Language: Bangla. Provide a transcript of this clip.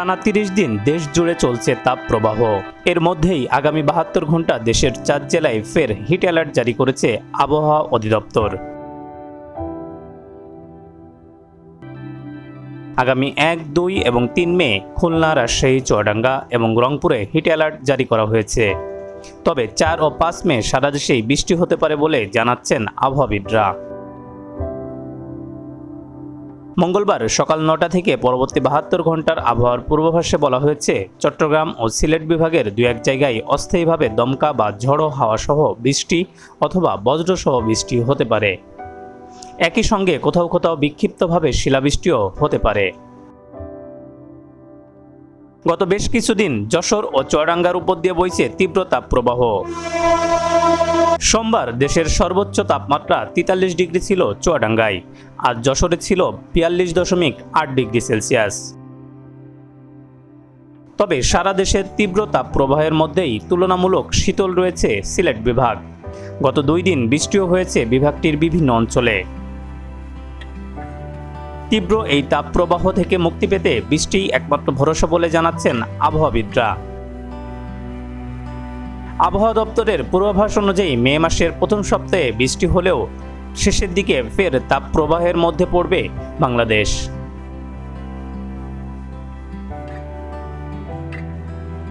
টানা তিরিশ দিন দেশ জুড়ে চলছে তাপ প্রবাহ এর মধ্যেই আগামী বাহাত্তর ঘণ্টা দেশের চার জেলায় ফের হিট অ্যালার্ট জারি করেছে আবহাওয়া অধিদপ্তর। আগামী এক, দুই এবং তিন মে খুলনা, রাজশাহী, চুয়াডাঙ্গা এবং রংপুরে হিট অ্যালার্ট জারি করা হয়েছে। তবে চার ও পাঁচ মে সারা দেশেই বৃষ্টি হতে পারে বলে জানাচ্ছেন আবহাওয়াবিদরা। মঙ্গলবার সকাল নটা থেকে পরবর্তী বাহাত্তর ঘণ্টার আবহাওয়ার পূর্বাভাসে বলা হয়েছে, চট্টগ্রাম ও সিলেট বিভাগের দু এক জায়গায় অস্থায়ীভাবে দমকা বা ঝড়ো হাওয়া সহ বৃষ্টি অথবা বজ্রসহ বৃষ্টি হতে পারে। একই সঙ্গে কোথাও কোথাও বিক্ষিপ্তভাবে শিলাবৃষ্টিও হতে পারে। গত বেশ কিছুদিন যশোর ও চুয়াডাঙ্গার উপর দিয়ে বইছে তীব্র তাপপ্রবাহ। সোমবার দেশের সর্বোচ্চ তাপমাত্রা তেতাল্লিশ ডিগ্রি ছিল চুয়াডাঙ্গায়, আর যশোরে ছিল বিয়াল্লিশ দশমিক আট ডিগ্রি সেলসিয়াস। তবে সারা দেশের তীব্র তাপপ্রবাহের মধ্যেই তুলনামূলক শীতল রয়েছে সিলেট বিভাগ। গত দুই দিন বৃষ্টিও হয়েছে বিভাগটির বিভিন্ন অঞ্চলে। তীব্র এই তাপপ্রবাহ থেকে মুক্তি পেতে বৃষ্টিই একমাত্র ভরসা বলে জানাচ্ছেন আবহাওয়াবিদরা। আবহাওয়া দপ্তরের পূর্বাভাস অনুযায়ী মে মাসের প্রথম সপ্তাহে বৃষ্টি হলেও শেষের দিকে ফের তাপ প্রবাহের মধ্যে পড়বে বাংলাদেশ।